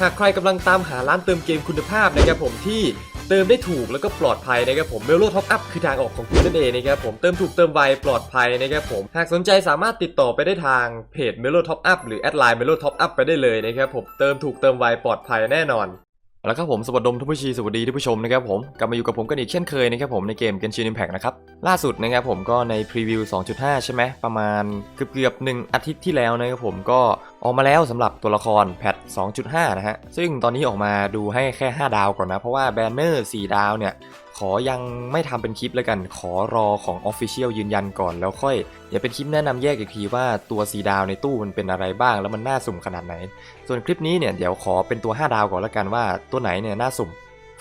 หากใครกำลังตามหาร้านเติมเกมคุณภาพนะครับผมที่เติมได้ถูกแล้วก็ปลอดภัยนะครับผมเมลโลท็อปอัพคือทางออกของคุณนั่นเองนะครับผมเติมถูกเติมไวปลอดภัยนะครับผมหากสนใจสามารถติดต่อไปได้ทางเพจเมลโลท็อปอัพหรือแอดไลน์เมลโลท็อปอัพไปได้เลยนะครับผมเติมถูกเติมไวปลอดภัยแน่นอนแล้วครับผมสวัสดีท่านผู้ชีสวัสดีท่านผู้ชมนะครับผมกลับมาอยู่กับผมกันอีกเช่นเคยนะครับผมในเกม Genshin Impact นะครับล่าสุดนะครับผมก็ในพรีวิว 2.5 ใช่ไหมประมาณเกือบเกือบหนึ่งอาทิตย์ที่แล้วนะครับผมก็ ออกมาแล้วสำหรับตัวละครแพท 2.5 นะฮะ ซึ่งตอนนี้ออกมาดูให้แค่ 5 ดาวก่อนนะ เพราะว่าแบนเนอร์ 4 ดาวเนี่ย ขอยังไม่ทำเป็นคลิปแล้วกัน ขอรอของ Official ยืนยันก่อนแล้วค่อยอย่าเป็นคลิปแนะนำแยกอีกทีว่าตัว 4 ดาวในตู้มันเป็นอะไรบ้าง แล้วมันน่าสุ่มขนาดไหน ส่วนคลิปนี้เนี่ยเดี๋ยวขอเป็นตัว 5 ดาวก่อนแล้วกันว่าตัวไหนเนี่ยน่าสุ่ม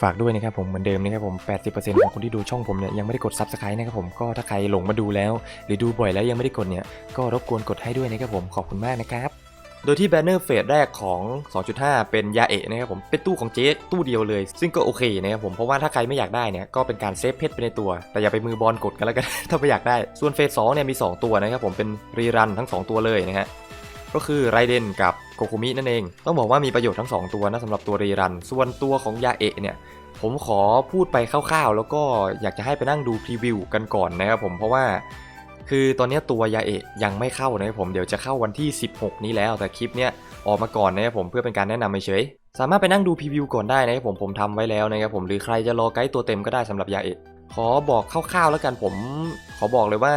ฝากด้วยนะครับผมเหมือนเดิมนะครับผม 80%ของคนที่ดูช่องผมเนี่ยยังไม่ได้กด Subscribe นะครับผมก็ถ้าใครหลงมาดูแล้ว หรือดูบ่อยแล้วยังไม่ได้กดเนี่ยก็รบกวนกดให้ด้วยนะครับผมขอบคุณมากนะครับ โดยที่แบนเนอร์เฟสแรกของ 2.5 เป็นยาเอะนะครับผมเป็นตู้ของเจ๊ตู้เดียวเลย ซึ่งก็โอเคนะครับผมเพราะว่าถ้าใครไม่อยากได้เนี่ยก็เป็นการเซฟเพชรไปในตัว แต่อย่าไปมือบอลกดกันแล้วกันถ้าไม่อยากได้ ส่วนเฟส2เนี่ยมี 2 ตัวนะครับผมเป็นรีรันทั้ง 2 ตัวเลยนะฮะก็คือไรเดนกับโกคุมินั่นเอง ต้องบอกว่ามีประโยชน์ทั้ง 2 ตัวนะสำหรับตัวรีรัน ส่วนตัวของยาเอะเนี่ยผมขอพูดไปคร่าวๆ แล้วก็อยากจะให้ไปนั่งดูพรีวิวกันก่อนนะครับผมเพราะว่า คือตอนนี้ตัวยาเอะยังไม่เข้านะครับผมเดี๋ยวจะเข้าวันที่ 16 นี้แล้วแต่คลิปเนี้ยออกมาก่อนนะครับผมเพื่อเป็นการแนะนำเฉยสามารถไปนั่งดูพรีวิวก่อนได้นะครับผมผมทำไว้แล้วนะครับผมหรือใครจะรอไกด์ตัวเต็มก็ได้สำหรับยาเอะขอบอกคร่าวๆแล้วกันผม ขอบอกเลยว่า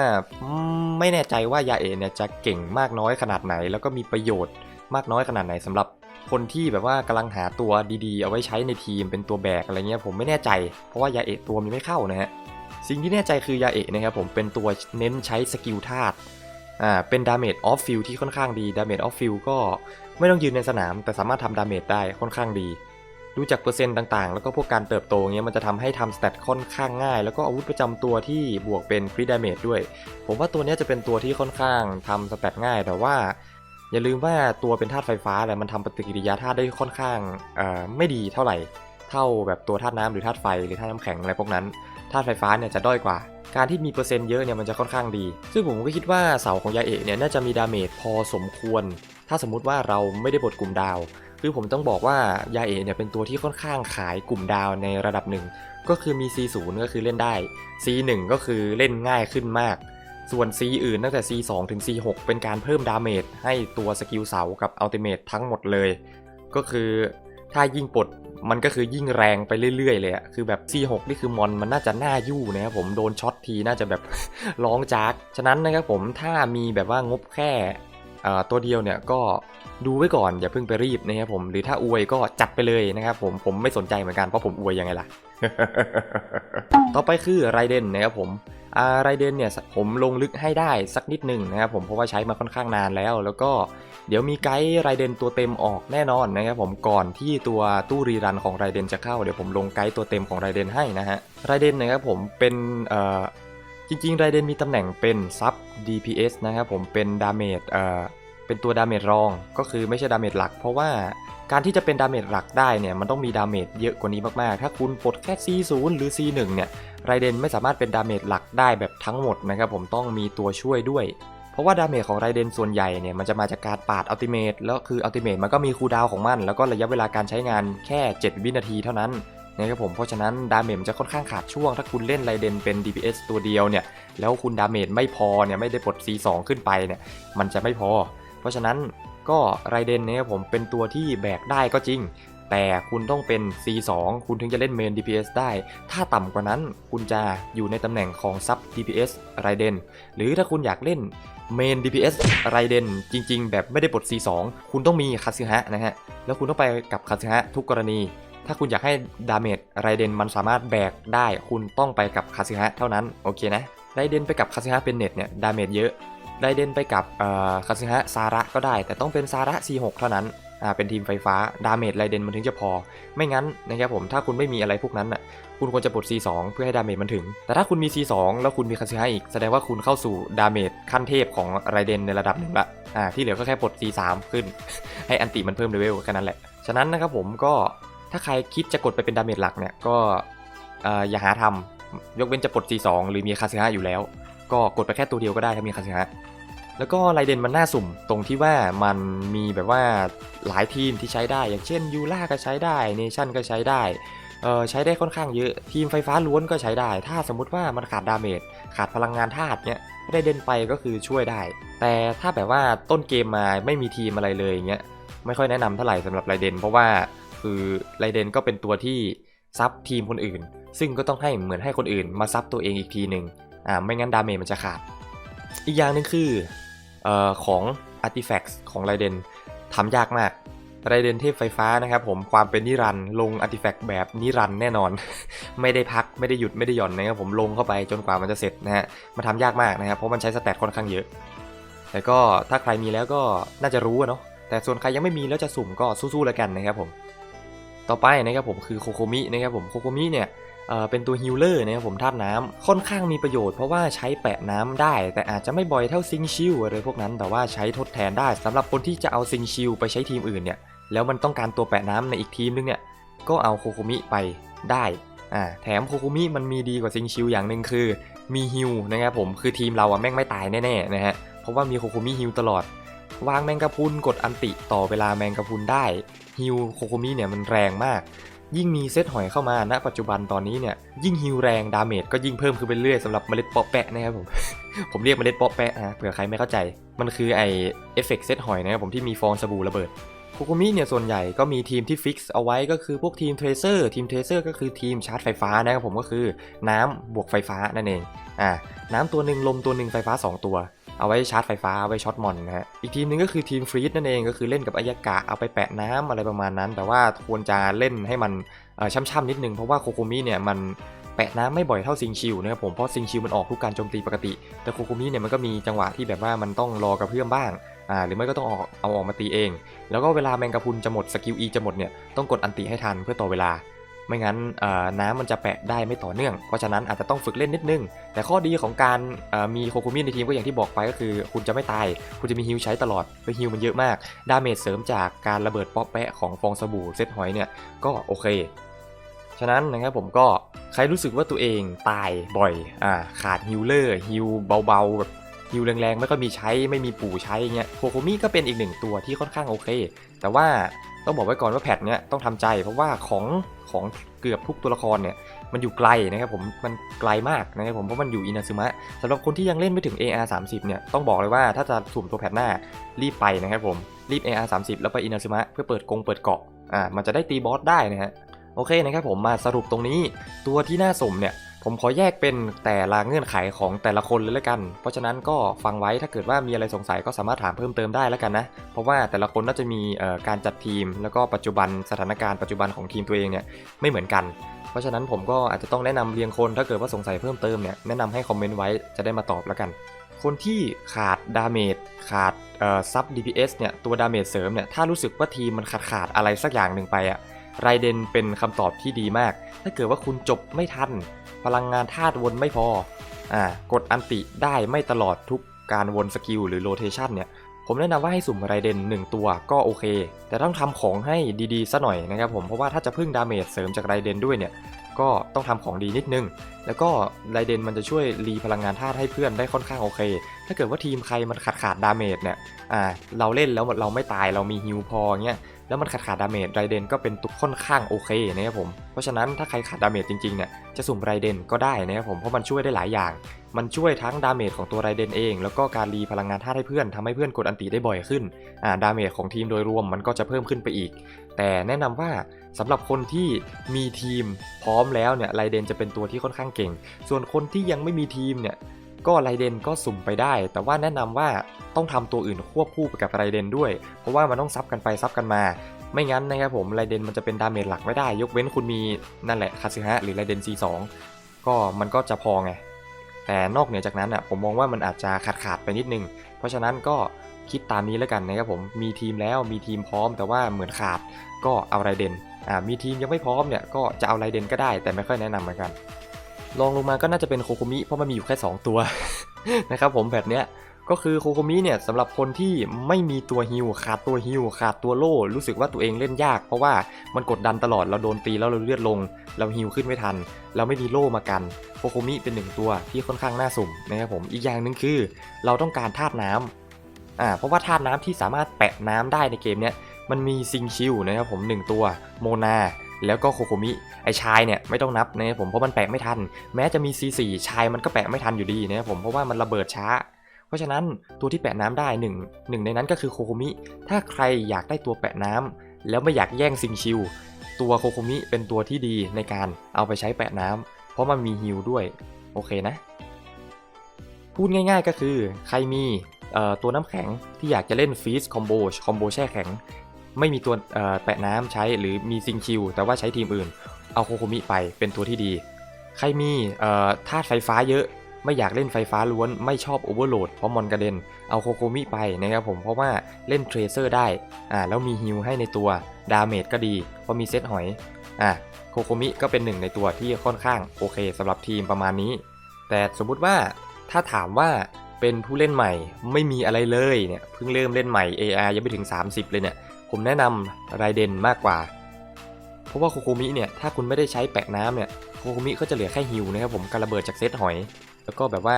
ไม่แน่ใจว่ายาเอะเนี่ยจะเก่งมากน้อยขนาดไหน แล้วก็มีประโยชน์มากน้อยขนาดไหนสำหรับคนที่แบบว่ากำลังหาตัวดีๆ เอาไว้ใช้ในทีมเป็นตัวแบกอะไรเงี้ยผมไม่แน่ใจ เพราะว่ายาเอะตัวมันไม่เข้านะฮะ สิ่งที่แน่ใจคือยาเอะนะครับผมเป็นตัวเน้นใช้สกิลธาตุอ่าเป็นดาเมจออฟฟิลที่ค่อนข้างดีดาเมจออฟฟิลก็ไม่ต้องยืนในสนาม แต่สามารถทำดาเมจได้ค่อนข้างดีดูจากเปอร์เซ็นต์ต่างๆ แล้วก็พวกการเติบโตเงี้ยมันจะทำให้ทำสเตตค่อนข้างง่าย แล้วก็อาวุธประจำตัวที่บวกเป็นคริดาเมจด้วย ผมว่าตัวนี้จะเป็นตัวที่ค่อนข้างทำสเตตง่าย แต่ว่า อย่าลืมว่าตัวเป็นธาตุไฟฟ้าแหละมันทำปฏิกิริยาธาตุได้ค่อนข้างอ่อไม่ดีเท่าไหร่ เท่าแบบตัวธาตุน้ำหรือธาตุไฟหรือธาตุน้ำแข็งอะไรพวกนั้น ธาตุไฟฟ้าเนี่ยจะด้อยกว่า การที่มีเปอร์เซ็นต์เยอะเนี่ยมันจะค่อนข้างดี ซึ่งผมก็คิดว่าเสาของยาเอะเนี่ยน่าจะมีดาเมจพอสมควร ถ้าสมมุติว่าเราไม่ได้บดกลุ่มดาว คือผมต้องบอกว่ายาเอะเนี่ยเป็นตัวที่ค่อนข้างขายกลุ่มดาวในระดับหนึ่งก็คือมี C0 ก็คือเล่นได้ C1 ก็คือเล่นง่ายขึ้นมาก ส่วน C อื่นตั้งแต่ C2 ถึง C6 เป็นการเพิ่มดาเมจให้ตัวสกิลเสากับอัลติเมททั้งหมดเลย ก็คือถ้ายิ่งปลด มันก็คือยิ่งแรงไปเรื่อยๆเลยอะคือแบบ C6 นี่คือมอนมันน่าจะหน้ายู่นะครับผมโดนช็อตทีน่าจะแบบร้องจาก ฉะนั้นนะครับผมถ้ามีแบบว่างบแค่ตัวเดียวเนี่ยก็ดูไว้ก่อนอย่าเพิ่งไปรีบนะครับผมหรือถ้าอวยก็จัดไปเลยนะครับผมผมไม่สนใจเหมือนกันเพราะผมอวยยังไงล่ะ ต่อไปคือไรเดนนะครับผมอ่าไรเดนเนี่ยผมลงลึกให้ได้สักนิดหนึ่งนะครับผมเพราะว่าใช้มาค่อนข้างนานแล้ว แล้วก็เดี๋ยวมีไกด์ไรเดนตัวเต็มออกแน่นอนนะครับผมก่อนที่ตัวตู้รีรันของไรเดนจะเข้าเดี๋ยวผมลงไกด์ตัวเต็มของไรเดนให้นะฮะไรเดนนะครับผมเป็นเอ่อจริงๆไรเดนมีตำแหน่งเป็นซับ DPS นะครับผมเป็นดาเมจเอ่อ เป็นตัวดาเมจรองก็คือไม่ใช่ดาเมจหลัก เพราะว่าการที่จะเป็นดาเมจหลักได้เนี่ยมันต้องมีดาเมจเยอะกว่านี้มากๆ ถ้าคุณปลดแค่ C0 หรือ C1 เนี่ยไรเดนไม่สามารถเป็นดาเมจหลักได้แบบทั้งหมดนะครับผมต้องมีตัวช่วยด้วย เพราะว่าดาเมจของไรเดนส่วนใหญ่เนี่ยมันจะมาจากการปาดอัลติเมทแล้วคืออัลติเมทมันก็มีคูลดาวของมัน แล้วก็ระยะเวลาการใช้งานแค่ 7 วินาทีเท่านั้นนะครับผมเพราะฉะนั้นดาเมจจะค่อนข้างขาดช่วง ถ้าคุณเล่นไรเดนเป็น DPS ตัวเดียวเนี่ยแล้วคุณดาเมจไม่พอเนี่ยไม่ได้ปลด C2 ขึ้นไปเนี่ยมันจะไม่พอ เพราะฉะนั้นก็ไรเดนเนี่ยผมเป็นตัวที่แบกได้ก็จริง แต่คุณต้องเป็น C2 คุณถึงจะเล่นเมน DPS ได้ ถ้าต่ำกว่านั้นคุณจะอยู่ในตำแหน่งของซับ DPS ไรเดน หรือถ้าคุณอยากเล่นเมน DPS ไรเดนจริง ๆ แบบไม่ได้ปลด C2 คุณต้องมีคาซึฮะนะฮะ แล้วคุณต้องไปกับคาซึฮะทุกกรณี ถ้าคุณอยากให้ดาเมจไรเดนมันสามารถแบกได้ คุณต้องไปกับคาซึฮะเท่านั้น โอเคนะไรเดนไปกับคาซึฮะเป็นเน็ตเนี่ยดาเมจเยอะ ไรเดนไปกับคาซึฮะซาระก็ได้ แต่ต้องเป็นซาระ C6 เท่านั้นเป็นทีมไฟฟ้า ดาเมจไรเดนมันถึงจะพอ ไม่งั้นนะครับผมถ้าคุณไม่มีอะไรพวกนั้นอะคุณควรจะปลด C2 เพื่อให้ดาเมจมันถึง แต่ถ้าคุณมี C2 แล้วคุณมีคาซึฮะอีก แสดงว่าคุณเข้าสู่ดาเมจขั้นเทพของไรเดนในระดับหนึ่งละอ่าที่เหลือก็แค่ปลด C3 ขึ้น ให้อันติมันเพิ่มเลเวลแค่นั้นแหละ ฉะนั้นนะครับผมก็ถ้าใครคิดจะกดไปเป็นดาเมจหลักเนี่ยก็อ่ออย่าหาทำยกเว้นจะปลด C2 หรือมีคาซึฮะอยู่แล้ว ก็กดไปแค่ตัวเดียวก็ได้ถ้ามีคาซึฮะแล้วก็ไรเดนมันน่าสุ่มตรงที่ว่ามันมีแบบว่าหลายทีมที่ใช้ได้ อย่างเช่นยูล่าก็ใช้ได้เนชั่นก็ใช้ได้เออใช้ได้ค่อนข้างเยอะทีมไฟฟ้าล้วนก็ใช้ได้ ถ้าสมมติว่ามันขาดดาเมจขาดพลังงานธาตุเนี่ยไรเดนไปก็คือช่วยได้ แต่ถ้าแบบว่าต้นเกมมาไม่มีทีมอะไรเลยอย่างเงี้ยไม่ค่อยแนะนำเท่าไหร่สำหรับไรเดนเพราะว่าคือไรเดนก็เป็นตัวที่ซับทีมคนอื่น ซึ่งก็ต้องให้เหมือนให้คนอื่นมาซับตัวเองอีกทีหนึ่ง อ่าไม่งั้นดาเมจมันจะขาด อีกอย่างหนึ่งคือเออของ Artifacts ของไรเดนทำยากมากไรเดนเทพไฟฟ้านะครับผมความเป็นนิรันดร์ลง Artifact แบบนิรันต์แน่นอน ไม่ได้พักไม่ได้หยุดไม่ได้หย่อนนะครับผมลงเข้าไปจนกว่ามันจะเสร็จนะฮะมันทำยากมากนะครับเพราะมันใช้สแตทค่อนข้างเยอะ แต่ก็ถ้าใครมีแล้วก็น่าจะรู้อะเนาะแต่ส่วนใครยังไม่มีแล้วจะสุ่มก็สู้ๆแล้วกันนะครับผมต่อไปนะครับผมคือโคโคมินะครับผมโคโคมิเนี่ย เป็นตัวฮิลเลอร์นะครับผมธาตุน้ำค่อนข้างมีประโยชน์เพราะว่าใช้แปะน้ำได้ แต่อาจจะไม่บ่อยเท่าซิงชิลอะไรพวกนั้นแต่ว่าใช้ทดแทนได้สำหรับคนที่จะเอาซิงชิลไปใช้ทีมอื่นเนี่ยแล้วมันต้องการตัวแปะน้ำในอีกทีมนึงเนี่ยก็เอาโคโคมิไปได้อ่าแถมโคโคมิมันมีดีกว่าซิงชิลอย่างหนึ่งคือมีฮิลนะครับผมคือทีมเราอะแม่งไม่ตายแน่ๆนะฮะเพราะว่ามีโคโคมิฮิลตลอดวางแมงกะพุนกดอันติต่อเวลาแมงกะพุนได้ฮิลโคโคมิเนี่ยมันแรงมาก ยิ่งมีเซตหอยเข้ามาณ ปัจจุบันตอนนี้เนี่ยยิ่งฮิวแรงดาเมจก็ยิ่งเพิ่มขึ้นไปเรื่อยสำหรับเมล็ดปาะแปะนะครับผม ผมเรียกเมล็ดปาะแปะนะเผื่อใครไม่เข้าใจ มันคือไอเอฟเฟกต์เซตหอยนะครับผมที่มีฟองสบู่ระเบิดโคโคมิเนี่ยส่วนใหญ่ก็มีทีมที่ฟิกซ์เอาไว้ก็คือพวกทีมเทรเซอร์ทีมเทรเซอร์ก็คือทีมชาร์จไฟฟ้านะครับผมก็คือน้ำบวกไฟฟ้านั่นเองอ่าน้ำตัวหนึ่งลมตัวหนึ่งไฟฟ้า 2 ตัว เอาไว้ชาร์จไฟฟ้าเอาไว้ช็อตมอนนะฮะ อีกทีมนึงก็คือทีมฟรีดนั่นเองก็คือเล่นกับอายากะเอาไปแปะน้ำอะไรประมาณนั้น แต่ว่าควรจะเล่นให้มันช่ำๆนิดนึงเพราะว่าโคโคมิเนี่ยมันแปะน้ำไม่บ่อยเท่าซิงชิวนะครับผมเพราะซิงชิวมันออกทุกการโจมตีปกติ แต่โคโคมิเนี่ยมันก็มีจังหวะที่แบบว่ามันต้องรอกระเพื่อมบ้างอ่าหรือไม่ก็ต้องออกเอาออกมาตีเอง แล้วก็เวลาแมงกะพุนจะหมดสกิล E จะหมดเนี่ยต้องกดอันติให้ทันเพื่อต่อเวลา ไม่งั้นน้ำมันจะแปะได้ไม่ต่อเนื่อง เพราะฉะนั้นอาจจะต้องฝึกเล่นนิดนึง แต่ข้อดีของการมีโคโคมิในทีมก็อย่างที่บอกไปก็คือ คุณจะไม่ตาย คุณจะมีฮิลใช้ตลอดและฮิลมันเยอะมาก ดาเมจเสริมจากการระเบิดป๊อปแปะของฟองสบู่เซตหอยเนี่ยก็โอเค ฉะนั้นนะครับผมก็ใครรู้สึกว่าตัวเองตายบ่อยอ่าขาดฮิลเลอร์ฮิลเบาๆแบบฮิลแรงๆ ไม่ก็มีใช้ไม่มีปู่ใช้เงี้ยโคโคมิก็เป็นอีกหนึ่งตัวที่ค่อนข้างโอเค แต่ว่าต้องบอกไว้ก่อนว่าแพทเนี้ยต้องทำใจเพราะว่าของ ของเกือบทุกตัวละครเนี่ยมันอยู่ไกลนะครับผมมันไกลมากนะครับผมเพราะมันอยู่อินาซึมะสำหรับคนที่ยังเล่นไม่ถึง AR 30เนี่ยต้องบอกเลยว่าถ้าจะสุ่มตัวแพทหน้ารีบไปนะครับผมรีบ AR 30แล้วไปอินาซึมะเพื่อเปิดกงเปิดเกาะอ่ามันจะได้ตีบอสได้นะฮะโอเคนะครับผมมาสรุปตรงนี้ตัวที่น่าสมเนี่ย ผมขอแยกเป็นแต่ละเงื่อนไขของแต่ละคนเลยละกัน เพราะฉะนั้นก็ฟังไว้ถ้าเกิดว่ามีอะไรสงสัยก็สามารถถามเพิ่มเติมได้แล้วกันนะ เพราะว่าแต่ละคนน่าจะมีการจัดทีม แล้วก็ปัจจุบันสถานการณ์ปัจจุบันของทีมตัวเองเนี่ยไม่เหมือนกัน เพราะฉะนั้นผมก็อาจจะต้องแนะนำเรียงคนถ้าเกิดว่าสงสัยเพิ่มเติมเนี่ยแนะนำให้คอมเมนต์ไว้จะได้มาตอบแล้วกัน คนที่ขาดดาเมจขาดซับ DPS เนี่ยตัวดาเมจเสริมเนี่ยถ้ารู้สึกว่าทีมมันขาดขาดอะไรสักอย่างหนึ่งไปอะ ไรเดนเป็นคำตอบที่ดีมาก ถ้าเกิดว่าคุณจบไม่ทัน พลังงานธาตุวนไม่พออ่ากดอันติได้ไม่ตลอดทุกการวนสกิลหรือโรเทชันเนี่ยผมแนะนำว่าให้สุ่มไรเดน1 ตัวก็โอเค แต่ต้องทำของให้ดีๆซะหน่อยนะครับผมเพราะว่าถ้าจะพึ่งดาเมจเสริมจากไรเดนด้วยเนี่ยก็ต้องทำของดีนิดนึง แล้วก็ไรเดนมันจะช่วยรีพลังงานธาตุให้เพื่อนได้ค่อนข้างโอเค ถ้าเกิดว่าทีมใครมันขาดขาดดาเมจเนี่ยอ่าเราเล่นแล้วเราไม่ตายเรามีฮิวพอเงี้ย แล้วมันขาดขาดดาเมจไรเดนก็เป็นตุกค่อนข้างโอเคนะครับผม เพราะฉะนั้นถ้าใครขาดดาเมจจริงๆเนี่ยจะสุ่มไรเดนก็ได้นะครับผมเพราะมันช่วยได้หลายอย่าง มันช่วยทั้งดาเมจของตัวไรเดนเอง แล้วก็การรีพลังงานธาตุให้เพื่อนทำให้เพื่อนกดอันติได้บ่อยขึ้นอ่าดาเมจของทีมโดยรวมมันก็จะเพิ่มขึ้นไปอีก แต่แนะนำว่าสำหรับคนที่มีทีมพร้อมแล้วเนี่ยไรเดนจะเป็นตัวที่ค่อนข้างเก่ง ส่วนคนที่ยังไม่มีทีมเนี่ย ก็ไรเดนก็สุ่มไปได้ แต่ว่าแนะนำว่าต้องทำตัวอื่นควบคู่ไปกับไรเดนด้วย เพราะว่ามันต้องซับกันไปซับกันมา ไม่งั้นนะครับผมไรเดนมันจะเป็นดาเมจหลักไม่ได้ ยกเว้นคุณมีนั่นแหละคาซึฮะหรือไรเดน C2 ก็มันก็จะพอไง แต่นอกเหนือจากนั้นอะผมมองว่ามันอาจจะขาดขาดไปนิดนึง เพราะฉะนั้นก็คิดตามนี้แล้วกันนะครับผมมีทีมแล้วมีทีมพร้อมแต่ว่าเหมือนขาดก็เอาไรเดนอ่ามีทีมยังไม่พร้อมเนี่ยก็จะเอาไรเดนก็ได้แต่ไม่ค่อยแนะนำเหมือนกัน ลองลงมาก็น่าจะเป็นโคโคมิเพราะมันมีอยู่แค่ 2 ตัวนะครับผมแบบเนี้ยก็คือโคโคมิเนี่ยสำหรับคนที่ไม่มีตัวฮิวขาดตัวฮิวขาดตัวโล่รู้สึกว่าตัวเองเล่นยาก เพราะว่ามันกดดันตลอดเราโดนตีแล้วเราเลือดลง เราฮิวขึ้นไม่ทัน เราไม่มีโล่มากันโคโคมิเป็นหนึ่งตัวที่ค่อนข้างน่าสุ่มนะครับผมอีกอย่างหนึ่งคือ เราต้องการธาตุน้อ่าเพราะว่าธาตุน้ำที่สามารถแปะน้ำได้ในเกมเนี้ยมันมีซิงชิวนะครับผมหนึ่งตัวโมนา แล้วก็โคโคมิ ไอชายเนี่ยไม่ต้องนับนะครับผมเพราะมันแปะไม่ทัน แม้จะมี C4 ชายมันก็แปะไม่ทันอยู่ดีนะครับผมเพราะว่ามันระเบิดช้า เพราะฉะนั้นตัวที่แปะน้ำได้หนึ่งหนึ่งในนั้นก็คือโคโคมิ ถ้าใครอยากได้ตัวแปะน้ำแล้วไม่อยากแย่งซิงชิวตัวโคโคมิเป็นตัวที่ดีในการเอาไปใช้แปะน้ำเพราะมันมีฮิลด้วยโอเคนะ พูดง่ายๆก็คือใครมีตัวน้ำแข็งที่อยากจะเล่นฟีสคอมโบคอมโบแช่แข็ง ไม่มีตัวแปะน้ำใช้หรือมีซิงคิว แต่ว่าใช้ทีมอื่น เอาโคโคมิไปเป็นตัวที่ดี ใครมีธาตุไฟฟ้าเยอะ ไม่อยากเล่นไฟฟ้าล้วน ไม่ชอบโอเวอร์โหลดเพราะมอนกระเด็น เอาโคโคมิไปนะครับผม เพราะว่าเล่นเทรเซอร์ได้ อ่าแล้วมีฮิลให้ในตัว ดาเมจก็ดี เพราะมีเซตหอย อ่าโคโคมิก็เป็นหนึ่งในตัวที่ค่อนข้างโอเคสำหรับทีมประมาณนี้ แต่สมมุติว่าถ้าถามว่าเป็นผู้เล่นใหม่ไม่มีอะไรเลยเนี่ยเพิ่งเริ่มเล่นใหม่ AR ยังไม่ถึง 30 เลยเนี่ย ผมแนะนำไรเดนมากกว่า เพราะว่าโคโคมิเนี่ยถ้าคุณไม่ได้ใช้แปะน้ำเนี่ยโคโคมิก็จะเหลือแค่ฮิวนะครับผมการระเบิดจากเซตหอย แล้วก็แบบว่า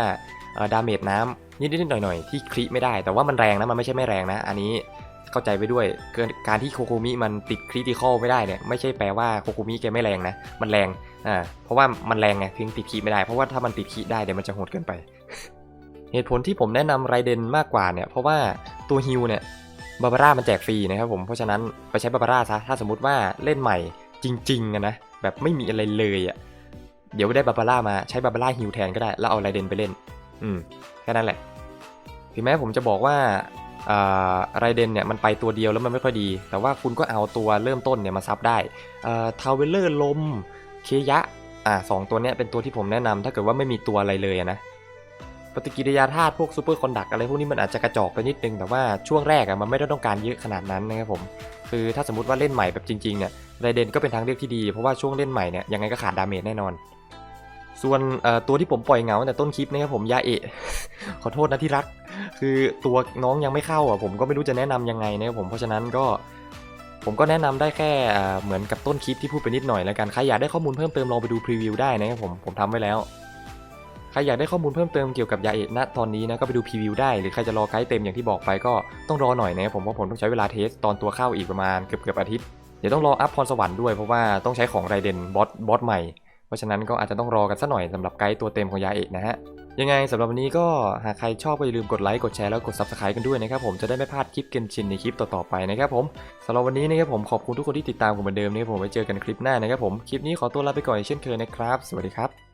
ดาเมจน้ำนิดๆหน่อยๆที่คลิไม่ได้แต่ว่ามันแรงนะมันไม่ใช่ไม่แรงนะ อันนี้เข้าใจไปด้วยการที่โคโคมิมันติดคริติคอลไม่ได้เนี่ยไม่ใช่แปลว่าโคโคมิแกไม่แรงนะ มันแรงอ่าเพราะว่ามันแรงไงถึงติดคลิไม่ได้เพราะว่าถ้ามันติดคลิได้เดี๋ยวมันจะโหดเกินไป เหตุผลที่ผมแนะนำไรเดนมากกว่าเนี่ยเพราะว่าตัวฮิวเนี่ย บาบาร่ามันแจกฟรีนะครับผม เพราะฉะนั้นไปใช้บาบาร่าซะ ถ้าสมมติว่าเล่นใหม่จริงๆนะ แบบไม่มีอะไรเลยอะเดี๋ยวได้บาบาร่ามาใช้บาบาร่าฮิวแทนก็ได้ แล้วเอาไรเดนไปเล่น อืม แค่นั้นแหละ ถึงแม้ผมจะบอกว่าไรเดนเนี่ยมันไปตัวเดียวแล้วมันไม่ค่อยดี แต่ว่าคุณก็เอาตัวเริ่มต้นเนี่ยมาซับได้ทาวเวลเลอร์ลม เคยะ อ่าสองตัวเนี้ยเป็นตัวที่ผมแนะนำถ้าเกิดว่าไม่มีตัวอะไรเลยนะ ปฏิกิริยาธาตุพวกซูเปอร์คอนดักอะไรพวกนี้มันอาจจะกระจอกไปนิดนึง แต่ว่าช่วงแรกอะมันไม่ได้ต้องการเยอะขนาดนั้นนะครับผม คือถ้าสมมติว่าเล่นใหม่แบบจริงๆเนี่ยไรเดนก็เป็นทางเลือกที่ดี เพราะว่าช่วงเล่นใหม่เนี่ยยังไงก็ขาดดาเมจแน่นอน ส่วนตัวที่ผมปล่อยเงาแต่ต้นคลิปนะครับผมยาเอะขอโทษนะที่รัก คือตัวน้องยังไม่เข้าอะผมก็ไม่รู้จะแนะนำยังไงนะครับผมเพราะฉะนั้นก็ผมก็แนะนำได้แค่เหมือนกับต้นคลิปที่พูดไปนิดหน่อยแล้วกันใครอยากได้ข้อมูลเพิ่มเติมลองไปดูพรีวิวได้นะครับผมผมทำไว้แล้ว ใครอยากได้ข้อมูลเพิ่มเติมเกี่ยวกับยาเอะณตอนนี้นะก็ไปดูพรีวิวได้หรือใครจะรอไกด์เต็มอย่างที่บอกไปก็ต้องรอหน่อยนะครับผมเพราะผมต้องใช้เวลาเทสตอนตัวเข้าอีกประมาณเกือบเกือบอาทิตย์เดี๋ยวต้องรออัพพรสวรรค์ด้วยเพราะว่าต้องใช้ของไรเดนบอสบอสใหม่ เพราะฉะนั้นก็อาจจะต้องรอกันสักหน่อยสำหรับไกด์ตัวเต็มของยาเอะนะฮะยังไงสำหรับวันนี้ก็หากใครชอบก็อย่าลืมกดไลค์กดแชร์แล้วกด subscribe กันด้วยนะครับผมจะได้ไม่พลาดคลิปเกนชินในคลิปต่อๆไปนะครับผมสำหรับวันนี้นะครับผมขอบคุณทุกคนที่ติดตามผมเหมือนเดิมนะครับผมไว้เจอกันคลิปหน้านะครับผมคลิปนี้ขอตัวลาไปก่อนเช่นเคยนะครับ สวัสดีครับ